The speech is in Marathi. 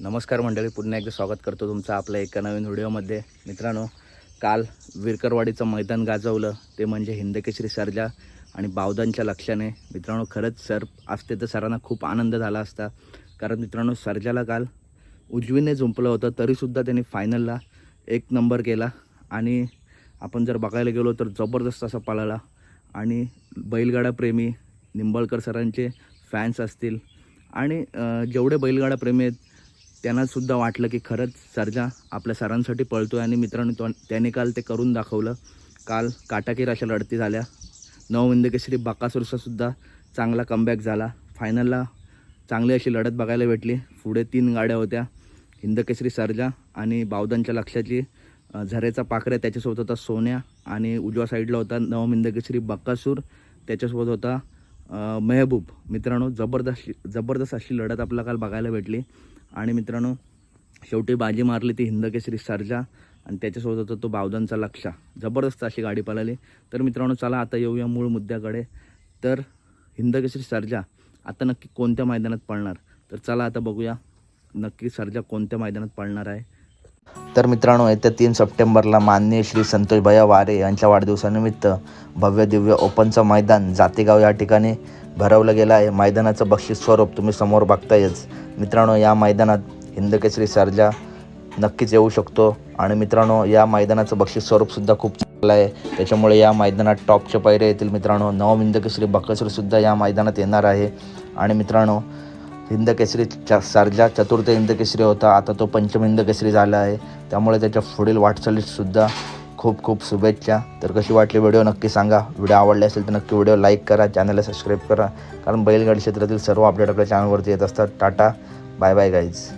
नमस्कार मंडळी पुन्हा एकदा स्वागत करतो तुमचं आपल्या एका नवीन व्हिडिओमध्ये. मित्रांनो काल विरकरवाडीचं मैदान गाजवलं ते म्हणजे हिंदकेसरी सर्जा आणि बावदांच्या लक्षाने मित्रांनो खरंच सर असते तर सरांना खूप आनंद झाला असता. कारण मित्रांनो सरजाला काल उजवीने झुंपलं होतं तरीसुद्धा त्यांनी फायनलला एक नंबर केला. आणि आपण जर बघायला गेलो तर जबरदस्त असा पळाला. आणि बैलगाडाप्रेमी निंबळकर निंबाळकर सरांचे फॅन्स असतील. आणि जेवढे बैलगाडाप्रेमी आहेत त्यांनासुद्धा वाटलं की खरंच सर्जा आपल्या सरांसाठी पळतो आहे आणि मित्रांनो तो त्याने काल ते करून दाखवलं. काल काटाकीर अशा लढती झाल्या. नवविंदकेश्री केसरी चांगला कमबॅक झाला. फायनलला चांगली अशी लढत बघायला भेटली. पुढे तीन गाड्या होत्या. हिंदकेसरी सर्जा आणि बावदांच्या लक्षाची झरेचा पाखऱ्या त्याच्यासोबत होता सोन्या आणि उजव्या साईडला होता नवमिंदकेसरी बक्कासूर त्याच्यासोबत होता मेहबूब. मित्रांनो जबरदस्त जबरदस्त अशी लढत आपल्याला काल बघायला भेटली. आणि मित्रांनो शेवटी बाजी मारली ती हिंदकेसरी सर्जा आणि त्याच्यासोबत होता तो बावदांचा लक्षा जबरदस्त अशी गाडी पळाली. तर मित्रांनो चला आता येऊया मूळ मुद्द्याकडे. तर हिंदकेसरी सर्जा आता नक्की कोणत्या मैदानात पळणार? तर चला आता बघूया नक्की सर्जा कोणत्या मैदानात पळणार आहे. तर मित्रांनो येत्या तीन सप्टेंबरला माननीय श्री संतोषभैया वारे यांच्या वाढदिवसानिमित्त भव्य दिव्य ओपनचं मैदान जातेगाव या ठिकाणी भरवलं गेलं आहे. मैदानाचं बक्षीस स्वरूप तुम्ही समोर बघतायच. मित्रांनो या मैदानात हिंदकेसरी सर्जा नक्कीच येऊ शकतो. आणि मित्रांनो या मैदानाचं बक्षीस स्वरूपसुद्धा खूप चांगलं आहे. त्याच्यामुळे या मैदानात टॉपचे पैरे येतील मित्रांनो. नवम हिंदकेसरी बकासूरसुद्धा या मैदानात येणार आहे. आणि मित्रांनो हिंदकेसरी चा सर्जा चतुर्थ हिंदकेसरी होता. आता तो पंचम हिंदकेसरी झाला आहे. त्यामुळे त्याच्या पुढील वाटचालीसुद्धा खूप खूप शुभेच्छा. तर कशी वाटली व्हिडिओ नक्की सांगा. व्हिडिओ आवडले असेल तर नक्की व्हिडिओ लाईक करा चॅनलला सबस्क्राईब करा. कारण बैलगाडी क्षेत्रातील सर्व अपडेट आपल्या चॅनलवरती येत असतात. टाटा. Bye bye guys